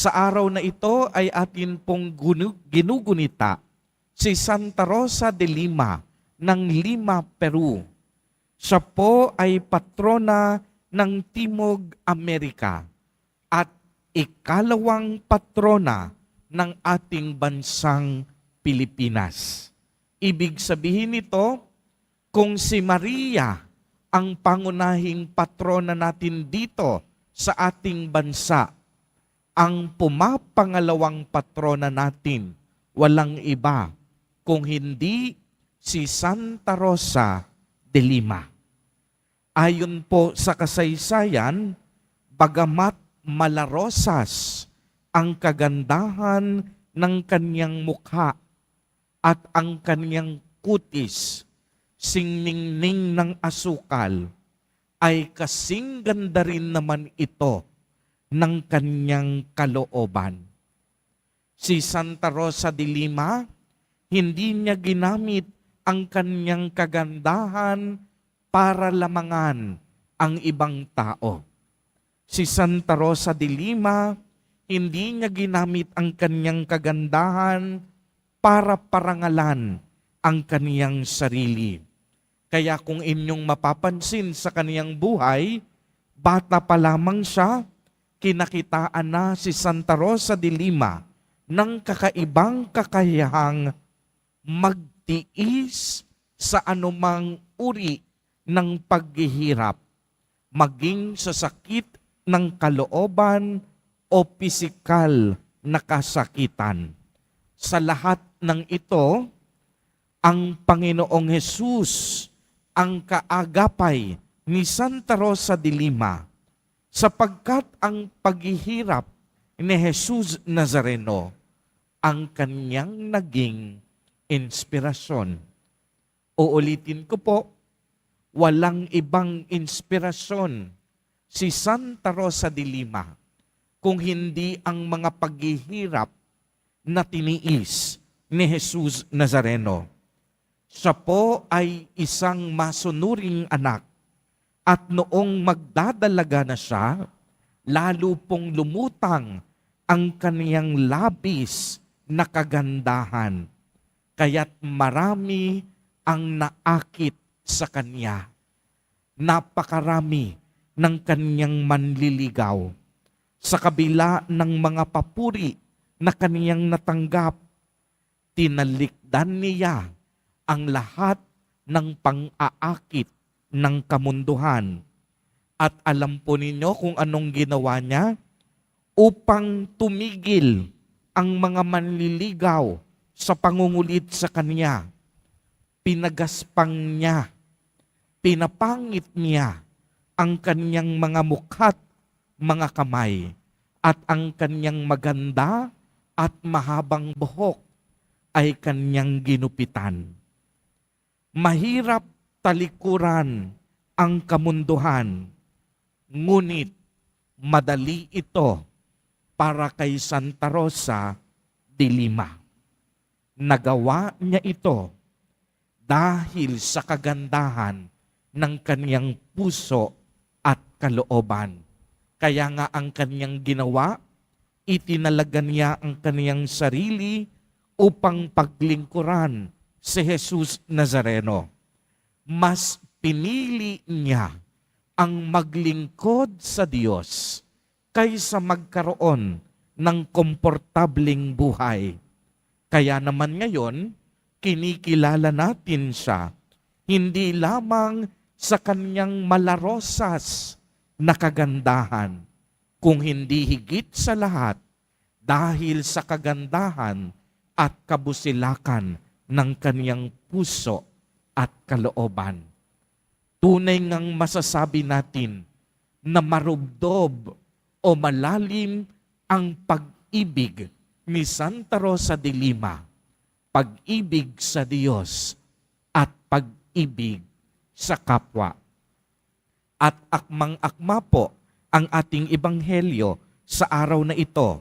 Sa araw na ito ay atin pong ginugunita si Santa Rosa de Lima ng Lima, Peru. Siya po ay patrona ng Timog Amerika at ikalawang patrona ng ating bansang Pilipinas. Ibig sabihin nito, kung si Maria ang pangunahing patrona natin dito sa ating bansa, ang pumapangalawang patrona natin, walang iba kung hindi si Santa Rosa de Lima. Ayon po sa kasaysayan, bagamat malarosas ang kagandahan ng kanyang mukha at ang kanyang kutis, singningning ng asukal, ay kasing ganda rin naman ito ng kanyang kalooban. Si Santa Rosa de Lima, hindi niya ginamit ang kanyang kagandahan para lamangan ang ibang tao. Si Santa Rosa de Lima, hindi niya ginamit ang kanyang kagandahan para parangalan ang kaniyang sarili. Kaya kung inyong mapapansin sa kaniyang buhay, bata pa lamang siya, kinakitaan na si Santa Rosa de Lima ng kakaibang kakayahang magtiis sa anumang uri ng paghihirap, maging sa sakit ng kalooban o pisikal na kasakitan. Sa lahat ng ito, ang Panginoong Hesus ang kaagapay ni Santa Rosa de Lima sapagkat ang paghihirap ni Jesus Nazareno ang kanyang naging inspirasyon. Uulitin ko po, walang ibang inspirasyon si Santa Rosa de Lima kung hindi ang mga paghihirap na tiniis ni Jesus Nazareno. Siya po ay isang masunuring anak at noong magdadalaga na siya, lalo pong lumutang ang kaniyang labis na kagandahan. Kaya't marami ang naakit sa kanya. Napakarami ng kaniyang manliligaw. Sa kabila ng mga papuri na kaniyang natanggap, tinalikdan niya ang lahat ng pang-aakit ng kamunduhan. At alam po ninyo kung anong ginawa niya? Upang tumigil ang mga manliligaw sa pangungulit sa kanya. Pinagaspang niya, pinapangit niya ang kanyang mga mukha't mga kamay at ang kanyang maganda at mahabang buhok ay kanyang ginupitan. Mahirap talikuran ang kamunduhan, ngunit madali ito para kay Santa Rosa de Lima. Nagawa niya ito dahil sa kagandahan ng kaniyang puso at kalooban. Kaya nga ang kaniyang ginawa, itinalaga niya ang kaniyang sarili upang paglingkuran si Jesus Nazareno. Mas pinili niya ang maglingkod sa Diyos kaysa magkaroon ng komportabling buhay. Kaya naman ngayon, kinikilala natin siya hindi lamang sa kanyang malarosas na kagandahan, kung hindi higit sa lahat dahil sa kagandahan at kabusilakan ng kaniyang puso at kalooban. Tunay ngang masasabi natin na marubdob o malalim ang pag-ibig ni Santa Rosa de Lima, pag-ibig sa Diyos at pag-ibig sa kapwa. At akmang-akma po ang ating ebanghelyo sa araw na ito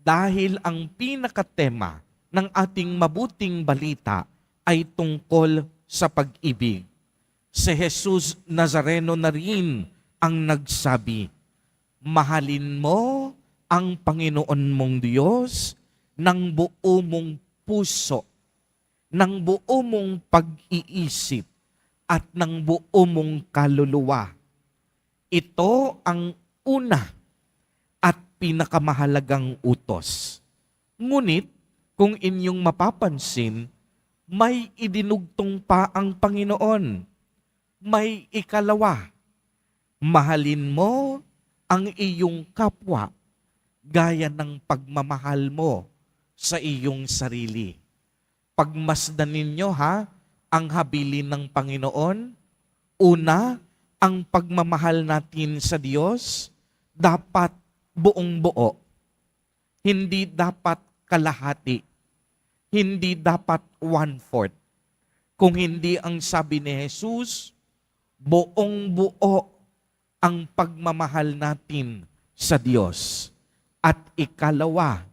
dahil ang pinakatema ng ating mabuting balita ay tungkol sa pag-ibig. Si Jesus Nazareno na rin ang nagsabi, Mahalin mo ang Panginoon mong Diyos ng buo mong puso, ng buo mong pag-iisip, at ng buo mong kaluluwa. Ito ang una at pinakamahalagang utos. Ngunit, kung inyong mapapansin, may idinugtong pa ang Panginoon. May ikalawa. Mahalin mo ang iyong kapwa gaya ng pagmamahal mo sa iyong sarili. Pagmasdan ninyo ha, ang habilin ng Panginoon. Una, ang pagmamahal natin sa Diyos dapat buong buo. Hindi dapat kalahati. Hindi dapat one-fourth. Kung hindi ang sabi ni Jesus, buong buo ang pagmamahal natin sa Diyos. At ikalawa,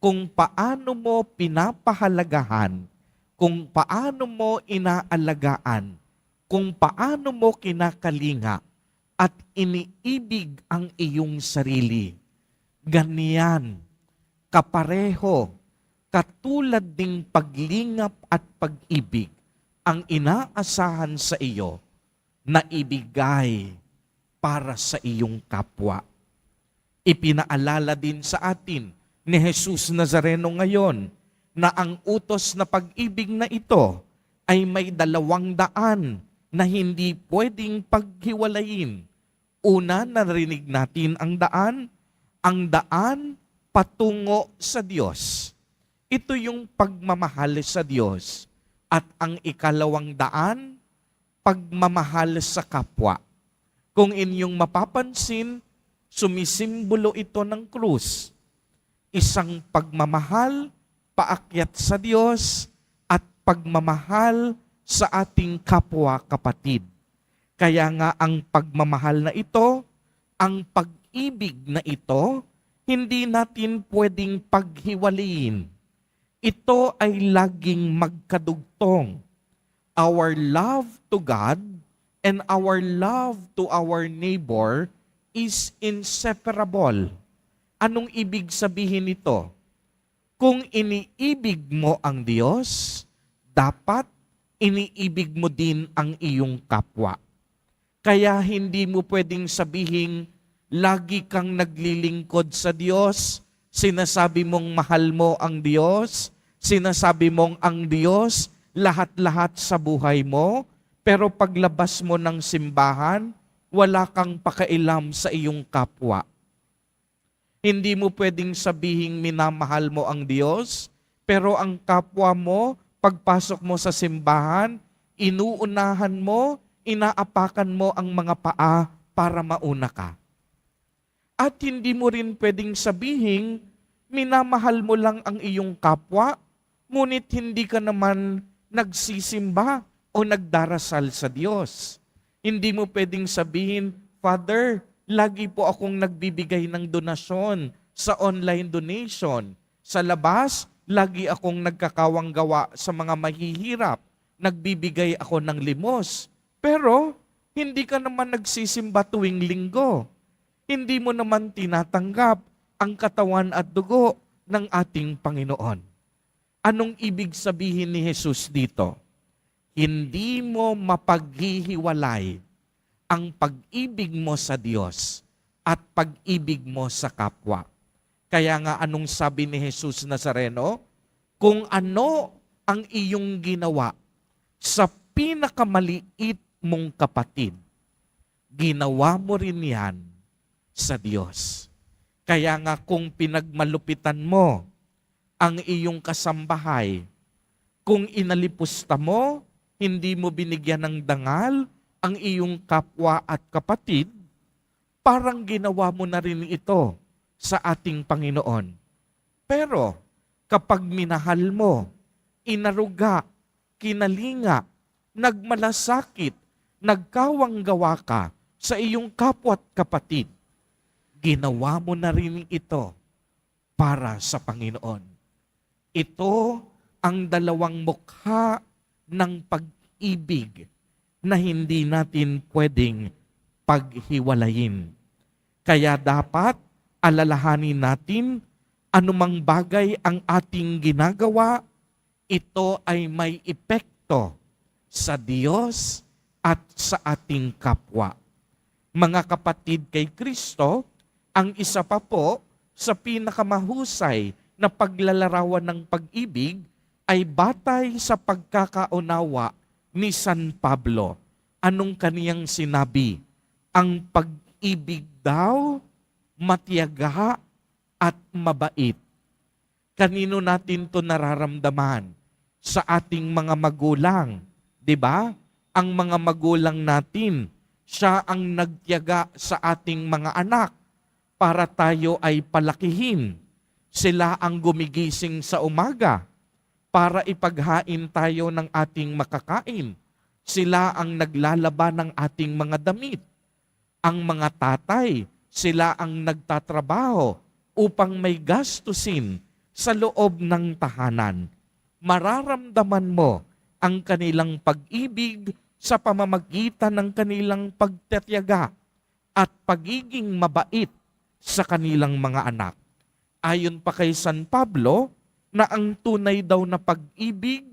kung paano mo pinapahalagahan, kung paano mo inaalagaan, kung paano mo kinakalinga at iniibig ang iyong sarili. Ganyan, kapareho, katulad ding paglingap at pag-ibig ang inaasahan sa iyo na ibigay para sa iyong kapwa. Ipinaalala din sa atin ni Jesus Nazareno ngayon na ang utos na pag-ibig na ito ay may dalawang daan na hindi pwedeng paghiwalayin. Una, narinig natin ang daan, ang daan patungo sa Diyos. Ito yung pagmamahal sa Diyos. At ang ikalawang daan, pagmamahal sa kapwa. Kung inyong mapapansin, sumisimbolo ito ng krus. Isang pagmamahal paakyat sa Diyos at pagmamahal sa ating kapwa kapatid. Kaya nga ang pagmamahal na ito, ang pag-ibig na ito, hindi natin pwedeng paghiwalayin. Ito ay laging magkadugtong. Our love to God and our love to our neighbor is inseparable. Anong ibig sabihin nito? Kung iniibig mo ang Diyos, dapat iniibig mo din ang iyong kapwa. Kaya hindi mo pwedeng sabihin, lagi kang naglilingkod sa Diyos, sinasabi mong mahal mo ang Diyos, sinasabi mong ang Diyos, lahat-lahat sa buhay mo, pero paglabas mo ng simbahan, wala kang pakailam sa iyong kapwa. Hindi mo pwedeng sabihin minamahal mo ang Diyos, pero ang kapwa mo, pagpasok mo sa simbahan, inuunahan mo, inaapakan mo ang mga paa para mauna ka. At hindi mo rin pwedeng sabihin, minamahal mo lang ang iyong kapwa, ngunit hindi ka naman nagsisimba o nagdarasal sa Diyos. Hindi mo pwedeng sabihin, Father, lagi po akong nagbibigay ng donasyon sa online donation. Sa labas, lagi akong nagkakawang gawa sa mga mahihirap. Nagbibigay ako ng limos. Pero, hindi ka naman nagsisimba tuwing linggo. Hindi mo naman tinatanggap ang katawan at dugo ng ating Panginoon. Anong ibig sabihin ni Jesus dito? Hindi mo mapaghihiwalay ang pag-ibig mo sa Diyos at pag-ibig mo sa kapwa. Kaya nga anong sabi ni Jesus Nazareno? Kung ano ang iyong ginawa sa pinakamaliit mong kapatid, ginawa mo rin yan sa Diyos. Kaya nga kung pinagmalupitan mo ang iyong kasambahay, kung inalipusta mo, hindi mo binigyan ng dangal ang iyong kapwa at kapatid, parang ginawa mo na rin ito sa ating Panginoon. Pero kapag minahal mo, inaruga, kinalinga, nagmalasakit, nagkawang gawa ka sa iyong kapwa at kapatid, ginawa mo na rin ito para sa Panginoon. Ito ang dalawang mukha ng pag-ibig na hindi natin pwedeng paghiwalayin. Kaya dapat alalahanin natin anumang bagay ang ating ginagawa, ito ay may epekto sa Diyos at sa ating kapwa. Mga kapatid kay Kristo, ang isa pa po sa pinakamahusay na paglalarawan ng pag-ibig ay batay sa pagkakaunawa ni San Pablo. Anong kaniyang sinabi? Ang pag-ibig daw matiyaga at mabait. Kanino natin to nararamdaman? Sa ating mga magulang. 'Di ba? Ang mga magulang natin, siya ang nagtiyaga sa ating mga anak para tayo ay palakihin. Sila ang gumigising sa umaga para ipaghain tayo ng ating makakain. Sila ang naglalaba ng ating mga damit. Ang mga tatay, sila ang nagtatrabaho upang may gastusin sa loob ng tahanan. Mararamdaman mo ang kanilang pag-ibig sa pamamagitan ng kanilang pagtatyaga at pagiging mabait sa kanilang mga anak. Ayon pa kay San Pablo, na ang tunay daw na pag-ibig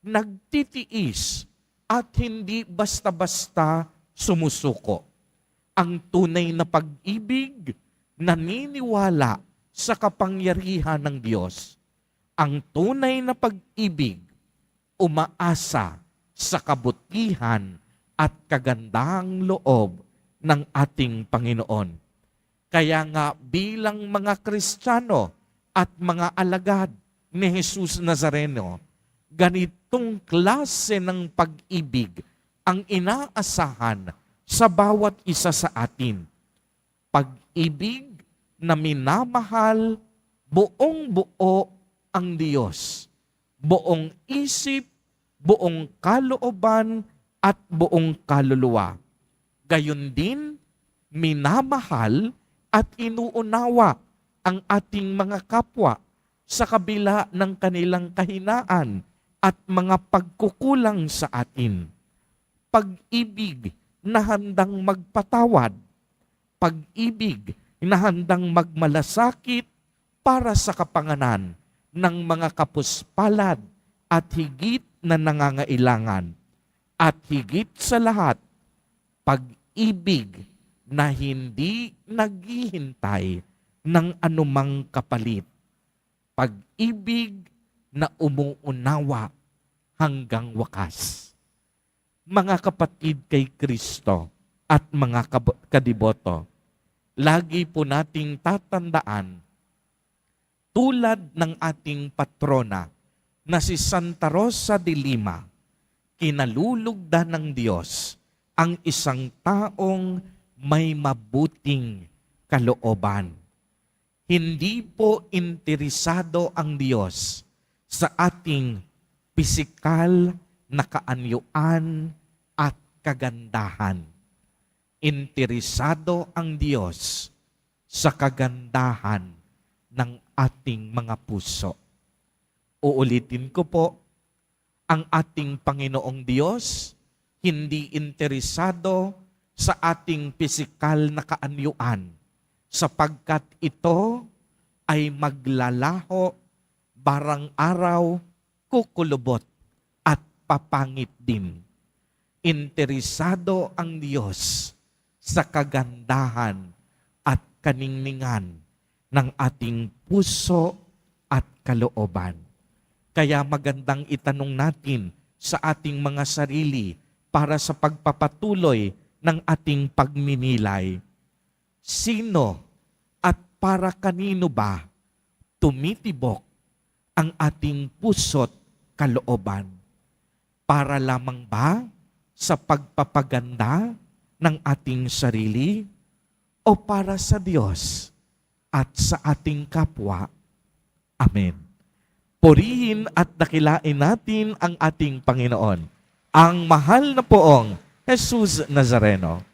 nagtitiis at hindi basta-basta sumusuko. Ang tunay na pag-ibig naniniwala sa kapangyarihan ng Diyos. Ang tunay na pag-ibig umaasa sa kabutihan at kagandahang loob ng ating Panginoon. Kaya nga bilang mga Kristiyano at mga alagad ni Jesus Nazareno, ganitong klase ng pag-ibig ang inaasahan sa bawat isa sa atin. Pag-ibig na minamahal buong buo ang Diyos. Buong isip, buong kalooban, at buong kaluluwa. Gayon din, minamahal at inuunawa ang ating mga kapwa sa kabila ng kanilang kahinaan at mga pagkukulang sa atin. Pag-ibig na handang magpatawad. Pag-ibig na handang magmalasakit para sa kapanganan ng mga kapuspalad at higit na nangangailangan. At higit sa lahat, pag-ibig na hindi naghihintay ng anumang kapalit. Pag-ibig na umuunawa hanggang wakas. Mga kapatid kay Kristo at mga kadiboto, lagi po nating tatandaan tulad ng ating patrona na si Santa Rosa de Lima, kinalulugdan ng Diyos ang isang taong may mabuting kalooban. Hindi po interesado ang Diyos sa ating pisikal na kaanyuan at kagandahan. Interesado ang Diyos sa kagandahan ng ating mga puso. Uulitin ko po, ang ating Panginoong Diyos hindi interesado sa ating pisikal na kaanyuan sapagkat ito ay maglalaho barang araw kukulubot at papangit din. Interesado ang Diyos sa kagandahan at kaningningan ng ating puso at kalooban. Kaya magandang itanong natin sa ating mga sarili para sa pagpapatuloy ng ating pagninilay. Sino at para kanino ba tumitibok ang ating puso't kalooban? Para lamang ba sa pagpapaganda ng ating sarili o para sa Diyos at sa ating kapwa? Amen. Purihin at dakilain natin ang ating Panginoon, ang mahal na poong Jesus Nazareno.